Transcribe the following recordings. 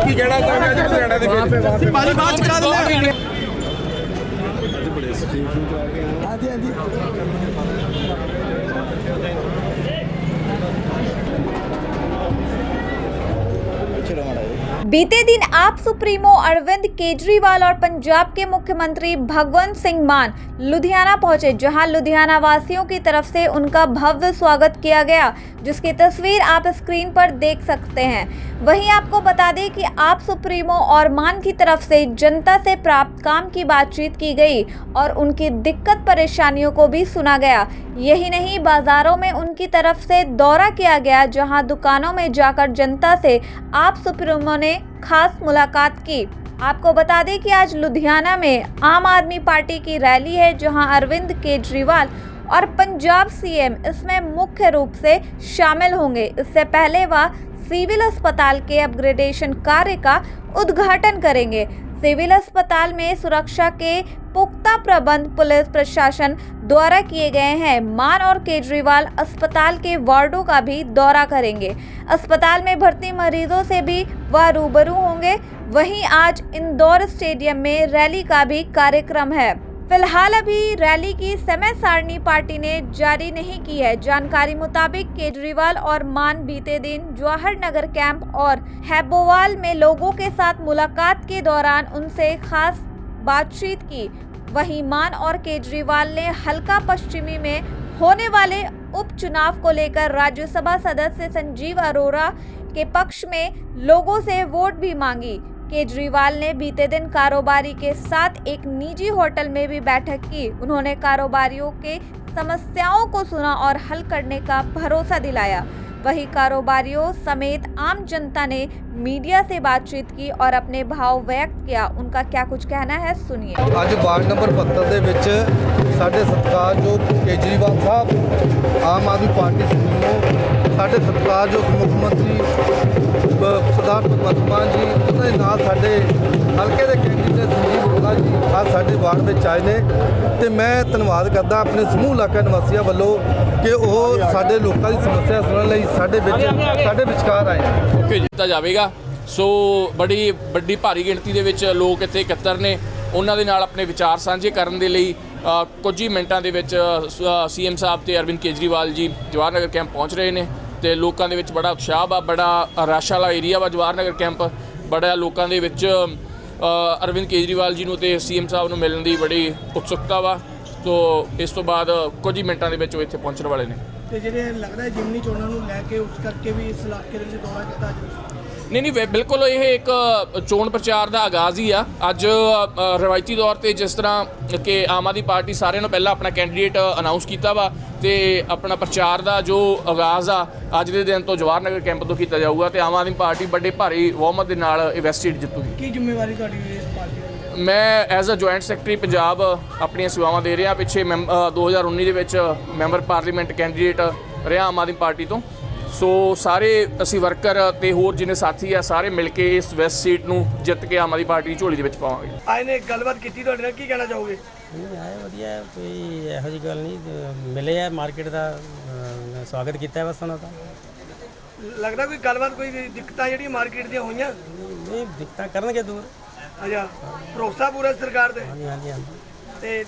ਕੀ ਕਹਿਣਾ ਚਾਹੁੰਦੇ ਅੱਜ ਲੁਧਿਆਣਾ ਦੇ ਵਿੱਚ? ਭਾਜੀ ਬਾਅਦ ਚ ਕਰਾ ਦਿੰਦੇ बीते दिन आप सुप्रीमो अरविंद केजरीवाल और पंजाब के मुख्यमंत्री भगवंत सिंह मान लुधियाना पहुँचे, जहाँ लुधियाना वासियों की तरफ़ से उनका भव्य स्वागत किया गया, जिसकी तस्वीर आप स्क्रीन पर देख सकते हैं। वहीं आपको बता दें कि आप सुप्रीमो और मान की तरफ़ से जनता से प्राप्त काम की बातचीत की गई और उनकी दिक्कत परेशानियों को भी सुना गया। यही नहीं, बाजारों में उनकी तरफ़ से दौरा किया गया, जहाँ दुकानों में जाकर जनता से आप सुप्रीमो ने खास मुलाकात की। आपको बता दें कि आज लुधियाना में आम आदमी पार्टी की रैली है, जहाँ अरविंद केजरीवाल और पंजाब सीएम इसमें मुख्य रूप से शामिल होंगे। इससे पहले वह सिविल अस्पताल के अपग्रेडेशन कार्य का उद्घाटन करेंगे। सिविल अस्पताल में सुरक्षा के पुख्ता प्रबंध पुलिस प्रशासन द्वारा किए गए हैं। मान और केजरीवाल अस्पताल के वार्डों का भी दौरा करेंगे। अस्पताल में भर्ती मरीजों से भी वह रूबरू होंगे। वहीं आज इंदौर स्टेडियम में रैली का भी कार्यक्रम है। फ़िलहाल अभी रैली की समय सारणी पार्टी ने जारी नहीं की है। जानकारी मुताबिक केजरीवाल और मान बीते दिन जवाहर नगर कैंप और हैबोवाल में लोगों के साथ मुलाकात के दौरान उनसे खास बातचीत की। वहीं मान और केजरीवाल ने हल्का पश्चिमी में होने वाले उपचुनाव को लेकर राज्यसभा सदस्य संजीव अरोरा के पक्ष में लोगों से वोट भी मांगी। केजरीवाल ने बीते दिन कारोबारी के साथ एक निजी होटल में भी बैठक की उन्होंने कारोबारियों के समस्याओं को सुना और हल करने का भरोसा दिलाया वहीं कारोबारियों समेत आम जनता ने मीडिया से बातचीत की और अपने भाव व्यक्त किया उनका क्या कुछ कहना है सुनिए ਅੱਜ ਵਾਰਡ ਨੰਬਰ 72 ਦੇ ਵਿੱਚ ਸਾਡੇ ਸਤਿਕਾਰਯੋਗ ਕੇਜਰੀਵਾਲ ਸਾਹਿਬ ਆਮ ਆਦਮੀ ਪਾਰਟੀ ਸੁਪਰੀਮੋ ਸਾਡੇ ਸਤਿਕਾਰਯੋਗ ਮੁੱਖ ਮੰਤਰੀ ਬ- ਸਰਦਾਰ ਭਗਵੰਤ ਮਾਨ ਜੀ ਉਹਨਾਂ ਦੇ ਨਾਲ ਸਾਡੇ ਹਲਕੇ ਦੇ ਕੈਂਡੀਡੇਟ ਸੰਜੀਵ ਅਰੋੜਾ ਜੀ ਅੱਜ ਸਾਡੇ ਵਾਰਡ ਵਿੱਚ ਆਏ ਨੇ। ਤੇ ਮੈਂ ਧੰਨਵਾਦ ਕਰਦਾ ਆਪਣੇ ਸਮੂਹ ਇਲਾਕਾ ਨਿਵਾਸੀਆਂ ਵੱਲੋਂ ਕਿ ਉਹ ਸਾਡੇ ਲੋਕਾਂ ਦੀ ਸਮੱਸਿਆ ਸੁਣਨ ਲਈ ਸਾਡੇ ਵਿੱਚ ਸਾਡੇ ਵਿਚਕਾਰ ਆਏ ਨੇ। ਕੀਤਾ ਜਾਵੇਗਾ। ਸੋ ਬੜੀ ਵੱਡੀ ਭਾਰੀ ਗਿਣਤੀ ਦੇ ਵਿੱਚ ਲੋਕ ਇੱਥੇ ਇਕੱਤਰ ਨੇ। ਉਹਨਾਂ ਦੇ ਨਾਲ ਆਪਣੇ ਵਿਚਾਰ ਸਾਂਝੇ ਕਰਨ ਦੇ ਲਈ ਕੁਝ ਹੀ ਮਿੰਟਾਂ ਦੇ ਵਿੱਚ ਸੀਐਮ ਸਾਹਿਬ ਤੇ ਅਰਵਿੰਦ ਕੇਜਰੀਵਾਲ ਜੀ ਜਵਾਹਰ ਨਗਰ ਕੈਂਪ ਪਹੁੰਚ ਰਹੇ ਨੇ। ਤੇ ਲੋਕਾਂ ਦੇ ਵਿੱਚ ਬੜਾ ਉਤਸ਼ਾਹ ਵਾ, ਬੜਾ ਰਸ਼ ਵਾਲਾ ਏਰੀਆ ਵਾ ਜਵਾਹਰ ਨਗਰ ਕੈਂਪ। ਬੜਾ ਲੋਕਾਂ ਦੇ ਵਿੱਚ ਅਰਵਿੰਦ ਕੇਜਰੀਵਾਲ ਜੀ ਨੂੰ ਤੇ ਸੀਐਮ ਸਾਹਿਬ ਨੂੰ ਮਿਲਣ ਦੀ ਬੜੀ ਉਤਸੁਕਤਾ ਵਾ। ਤੋ ਇਸ ਤੋਂ ਬਾਅਦ ਕੁਝ ਹੀ ਮਿੰਟਾਂ ਦੇ ਵਿੱਚ ਉਹ ਇੱਥੇ ਪਹੁੰਚਣ ਵਾਲੇ ਨੇ। ਤੇ ਜਿਹੜੇ ਲੱਗਦਾ ਜਿਮਨੀ ਚੋਣਾਂ ਨੂੰ ਲੈ ਕੇ ਉਸ ਕਰਕੇ ਵੀ ਇਸ ਇਲਾਕੇ ਦੇ ਵਿੱਚ ਦੌਰਾ ਕੀਤਾ ਅੱਜ ਨਹੀਂ ਨਹੀਂ ਬਿਲਕੁਲ ਇਹ ਇੱਕ ਚੋਣ ਪ੍ਰਚਾਰ ਦਾ ਆਗਾਜ਼ ਹੀ ਆ। ਅੱਜ ਰਵਾਇਤੀ ਤੌਰ ਤੇ ਜਿਸ ਤਰ੍ਹਾਂ ਕਿ ਆਮ ਆਦਮੀ ਪਾਰਟੀ ਸਾਰਿਆਂ ਨੂੰ ਪਹਿਲਾਂ ਆਪਣਾ ਕੈਂਡੀਡੇਟ ਅਨਾਉਂਸ ਕੀਤਾ ਵਾ ਤੇ ਆਪਣਾ ਪ੍ਰਚਾਰ ਦਾ ਜੋ ਆਗਾਜ਼ ਆ ਅੱਜ ਦੇ ਦਿਨ ਤੋਂ ਜਵਾਹਰ ਨਗਰ ਕੈਂਪ ਤੋਂ ਕੀਤਾ ਜਾਊਗਾ ਤੇ ਆਮ ਆਦਮੀ ਪਾਰਟੀ ਵੱਡੇ ਭਾਰੀ ਬਹੁਮਤ ਦੇ ਨਾਲ ਇਹ ਵੈਸਟ ਸੀਟ ਜਿੱਤੂਗੀ। ਕੀ ਜ਼ਿੰਮੇਵਾਰੀ ਤੁਹਾਡੀ ਇਸ ਪਾਰਟੀ ਦੀ? ਮੈਂ as a joint secretary Punjab ਆਪਣੀਆਂ ਸੇਵਾਵਾਂ ਦੇ ਰਿਹਾ। ਪਿੱਛੇ ਮੈਂਬ- ਅ, 2019 ਦੇ ਵਿੱਚ ਮੈਂਬਰ ਪਾਰਲੀਮੈਂਟ ਕੈਂਡੀਡੇਟ ਰਿਹਾ ਆਮ ਆਦਮੀ ਪਾਰਟੀ ਤੋਂ। ਸੋ ਸਾਰੇ ਅਸੀਂ ਵਰਕਰ ਤੇ ਹੋਰ ਜਿਹਨੇ ਸਾਥੀ ਆ ਸਾਰੇ ਮਿਲ ਕੇ ਇਸ ਵੈਸਟ ਸੀਟ ਨੂੰ ਜਿੱਤ ਕੇ ਆਮ ਆਦਮੀ ਪਾਰਟੀ ਦੀ ਝੋਲੀ ਦੇ ਵਿੱਚ ਪਾਵਾਂਗੇ। ਆਏ ਨੇ ਗੱਲਬਾਤ ਕੀਤੀ ਤੁਹਾਡੇ ਨਾਲ ਕੀ ਕਹਿਣਾ ਚਾਹੋਗੇ? ਨਹੀਂ ਆਏ ਵਧੀਆ ਕੋਈ ਇਹੋ ਜਿਹੀ ਗੱਲ ਨਹੀਂ ਮਿਲੇ ਆ ਮਾਰਕੀਟ ਦਾ ਸਵਾਗਤ ਕੀਤਾ ਹੈ ਬਸ ਉਹਨਾਂ ਦਾ। ਲੱਗਦਾ ਕੋਈ ਗੱਲਬਾਤ ਕੋਈ ਦਿੱਕਤਾਂ ਜਿਹੜੀਆਂ ਮਾਰਕੀਟ ਦੀਆਂ ਹੋਈਆਂ? ਨਹੀਂ ਦਿੱਕਤਾਂ ਕਰਨਗੇ ਦੂਰ। ਅੱਛਾ ਭਰੋਸਾ ਪੂਰਾ ਸਰਕਾਰ ਤੇ? ਹਾਂਜੀ ਹਾਂਜੀ ਤੇ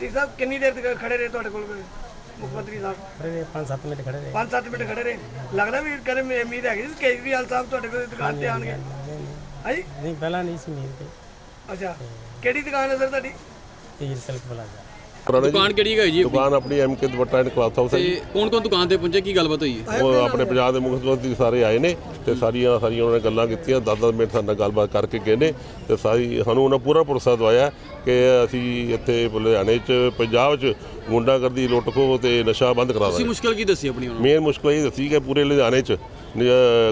ਟੀ ਸਾਹਿਬ ਕਿੰਨੀ ਦੇਰ ਤੱਕ ਖੜੇ ਰਹੇ ਤੁਹਾਡੇ ਕੋਲ? ਮੁੱਖ ਮੰਤਰੀ ਸਾਹਿਬ ਖੜੇ ਰਹੇ 5-7 ਮਿੰਟ ਖੜੇ ਰਹੇ 5-7 ਮਿੰਟ ਖੜੇ ਰਹੇ ਲੱਗਦਾ ਵੀ ਕਦੇ ਉਮੀ- ਉਮੀਦ ਹੈਗੀ ਸੀ ਕਿ ਕੇਜਰੀਵਾਲ ਸਾਹਿਬ ਤੁਹਾਡੇ ਕੋਲ ਦੁਕਾਨ ਤੇ ਆਣਗੇ ਹਾਂਜੀ ਨਹੀਂ ਪਹਿਲਾਂ ਨਹੀਂ ਸੀ ਮੀਲ ਤੇ ਅੱਛਾ ਕਿਹੜੀ ਦੁਕਾਨ ਹੈ ਸਰ ਤੁਹਾਡੀ ਤੀਰ ਸਿਲਕ ਪਲਾਜ਼ਾ ਦੁਕਾਨ ਕਿਹੜੀ ਹੈਗੀ ਜੀ ਦੁਕਾਨ ਆਪਣੀ MK dupatta and cloth house ਹੈ ਜੀ। ਤੇ ਕੌਣ ਕੌਣ ਦੁਕਾਨ ਤੇ ਪਹੁੰਚੇ? ਕੀ ਗੱਲਬਾਤ ਹੋਈ ਹੈ? ਉਹ ਆਪਣੇ ਪੰਜਾਬ ਦੇ ਮੁੱਖ ਮੰਤਰੀ ਸਾਰੇ ਆਏ ਨੇ ਤੇ ਸਾਰੀਆਂ ਸਾਰੀਆਂ ਉਹਨਾਂ ਨੇ ਗੱਲਾਂ ਕੀਤੀਆਂ। 10-10 ਮਿੰਟ ਸਾਡੇ ਨਾਲ ਗੱਲਬਾਤ ਕਰਕੇ ਗਏ ਨੇ ਤੇ ਸਾਰੀ ਸਾਨੂੰ ਉਹਨਾਂ ਪੂਰਾ ਭਰੋਸਾ ਦਵਾਇਆ ਕਿ ਅਸੀਂ ਇੱਥੇ ਲੁਧਿਆਣੇ 'ਚ ਪੰਜਾਬ 'ਚ ਗੁੰਡਾਗਰਦੀ ਲੁੱਟ-ਖੋਹ ਤੇ ਨਸ਼ਾ ਬੰਦ ਕਰਾ ਤੁਸੀਂ ਦਾਂਗੇ। ਮੁਸ਼ਕਲ ਕੀ ਦੱਸੀ ਆਪਣੀ ਉਹਨਾਂ ਨੂੰ? ਮੇਨ ਮੁਸ਼ਕਲ ਇਹ ਦੱਸੀ ਕਿ ਪੂਰੇ ਲੁਧਿਆਣੇ 'ਚ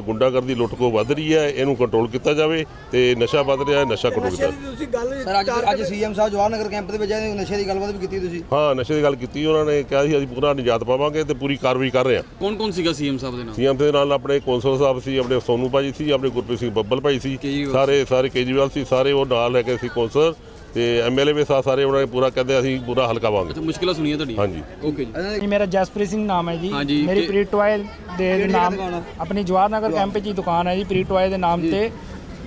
ਗੁੰਡਾਗਰਦੀ ਲੁੱਟ-ਖੋਹ ਵੱਧ ਰਹੀ ਹੈ ਇਹਨੂੰ ਕੰਟਰੋਲ ਕੀਤਾ ਜਾਵੇ ਤੇ ਨਸ਼ਾ ਵੱਧ ਰਿਹਾ ਹੈ ਨਸ਼ਾ ਕੰਟਰੋਲ ਕੀਤਾ ਜਾਵੇ ਤੁਸੀਂ ਗੱਲ ਸਰ ਅੱਜ ਅੱਜ ਸੀਐਮ ਸਾਹਿਬ ਜਵਾਹਰ ਨਗਰ ਕੈਂਪ ਦੇ ਵਿੱਚ ਆਏ ਨਸ਼ੇ ਦੀ ਗੱਲਬਾਤ ਵੀ ਕੀਤੀ ਤੁਸੀਂ? ਹਾਂ ਨਸ਼ੇ ਦੀ ਗੱਲ ਕੀਤੀ ਉਹਨਾਂ ਨੇ ਕਿਹਾ ਸੀ ਅਸੀਂ ਪੂਰਾ ਨਿਜਾਤ ਪਾਵਾਂਗੇ ਤੇ ਪੂਰੀ ਕਾਰਵਾਈ ਕਰ ਰਹੇ ਹਾਂ। ਕੌਣ ਕੌਣ ਸੀਗਾ ਸੀਐਮ ਸਾਹਿਬ ਦੇ ਨਾਲ? ਸੀਐਮ ਦੇ ਨਾਲ ਆਪਣੇ ਕੌਂਸਲ ਸਾਹਿਬ ਸੀ ਆਪਣੇ ਸੋਨੂ ਭਾਜੀ ਸੀ ਆਪਣੇ ਗੁਰਪ੍ਰੀਤ ਸਿੰਘ ਬੱਬਲ ਭਾਈ ਸੀ ਸਾਰੇ ਸਾਰੇ ਕੇਜਰੀਵਾਲ ਸੀ ਸਾਰੇ ਉਹ ਨਾਲ ਲੈ ਕੇ ਸੀ ਕੌਂਸਲ। ਤੇ ਐਮਐਲਏ ਵੀ ਸਾ ਸਾਰੇ ਉਹਨਾਂ ਨੇ ਪੂਰਾ ਕਹਿੰਦੇ ਅਸੀਂ ਪੂਰਾ ਹਲਕਾ ਵਾਂਗੇ। ਅੱਛਾ ਮੁਸ਼ਕਲਾਂ ਸੁਣੀਆਂ ਤੁਹਾਡੀਆਂ? ਹਾਂਜੀ। ਓਕੇ ਜੀ। ਜੀ ਮੇਰਾ ਜਸਪ੍ਰੀਤ ਸਿੰਘ ਨਾਮ ਹੈ ਜੀ। ਮੇਰੀ ਕਿ- ਪ੍ਰੀ ਟੋਏ ਦੇ ਨਾਮ ਆਪਣੀ ਜਵਾਹਰ ਨਗਰ ਕੈਂਪ 'ਚ ਹੀ ਦੁਕਾਨ ਹੈ ਜੀ ਪ੍ਰੀ ਟੋਏ ਦੇ ਨਾਮ ਤੇ।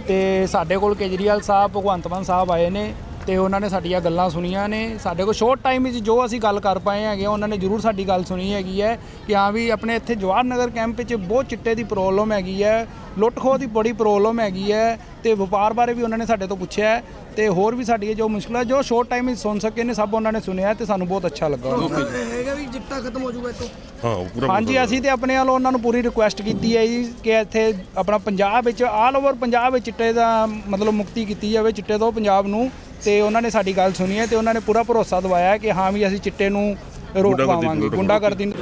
ਤੇ ਸਾਡੇ ਕੋਲ ਕੇਜਰੀਵਾਲ ਸਾਹਿਬ ਭਗਵੰਤ ਮਾਨ ਸਾਹਿਬ ਆਏ ਨੇ। ਤੇ ਉਹਨਾਂ ਨੇ ਸਾਡੀਆਂ ਗੱਲਾਂ ਸੁਣੀਆਂ ਨੇ। ਸਾਡੇ ਕੋਲ ਸ਼ੋਰਟ ਟਾਈਮ ਵਿੱਚ ਜੋ ਅਸੀਂ ਗੱਲ ਕਰ ਪਾਏ ਹੈਗੇ ਉਹਨਾਂ ਨੇ ਜ਼ਰੂਰ ਸਾਡੀ ਗੱਲ ਸੁਣੀ ਹੈਗੀ ਹੈ ਕਿ ਹਾਂ ਵੀ ਆਪਣੇ ਇੱਥੇ ਜਵਾਹਰ ਨਗਰ ਕੈਂਪ ਵਿੱਚ ਬਹੁਤ ਚਿੱਟੇ ਦੀ ਪ੍ਰੋਬਲਮ ਹੈਗੀ ਹੈ, ਲੁੱਟ ਖੋਹ ਦੀ ਬੜੀ ਪ੍ਰੋਬਲਮ ਹੈਗੀ ਹੈ ਤੇ ਵਪਾਰ ਬਾਰੇ ਵੀ ਉਹਨਾਂ ਨੇ ਸਾਡੇ ਤੋਂ ਪੁੱਛਿਆ ਹੈ ਤੇ ਹੋਰ ਵੀ ਸਾਡੀਆਂ ਜੋ ਮੁਸ਼ਕਲਾਂ ਜੋ ਸ਼ੋਰਟ ਟਾਈਮ ਵਿੱਚ ਸੁਣ ਸਕੇ ਨੇ, ਸਭ ਉਹਨਾਂ ਨੇ ਸੁਣਿਆ ਤੇ ਸਾਨੂੰ ਬਹੁਤ ਅੱਛਾ ਲੱਗਾ। ਹੈਗਾ ਵੀ ਚਿੱਟਾ ਖਤਮ ਹੋ ਜਾਊਗਾ ਇੱਥੋਂ? ਹਾਂ ਪੂਰਾ ਹਾਂਜੀ ਅਸੀਂ ਤੇ ਆਪਣੇ ਵੱਲੋਂ ਉਹਨਾਂ ਨੂੰ ਪੂਰੀ ਰਿਕੁਐਸਟ ਕੀਤੀ ਹੈ ਜੀ ਕਿ ਇੱਥੇ ਆਪਣਾ ਪੰਜਾਬ ਵਿੱਚ ਆਲ ਓਵਰ ਪੰਜਾਬ ਵਿੱਚ ਚਿੱਟੇ ਦਾ ਮਤਲਬ ਮੁਕਤੀ ਕੀਤੀ ਜਾਵੇ ਚਿੱਟੇ ਤੋਂ ਪੰਜਾਬ ਨੂੰ। ਤੇ ਉਹਨਾਂ ਨੇ ਸਾਡੀ ਗੱਲ ਸੁਣੀ ਹੈ ਤੇ ਉਹਨਾਂ ਨੇ ਪੂਰਾ ਭਰੋਸਾ ਦਵਾਇਆ ਹੈ ਕਿ ਹਾਂ ਵੀ ਅਸੀਂ ਚਿੱਟੇ ਨੂੰ ਰੋਕ ਗੁੰਡਾਗਰਦੀ ਨੂੰ ਪਾਵਾਂਗੇ ਗੁੰਡਾਗਰਦੀ ਨੂੰ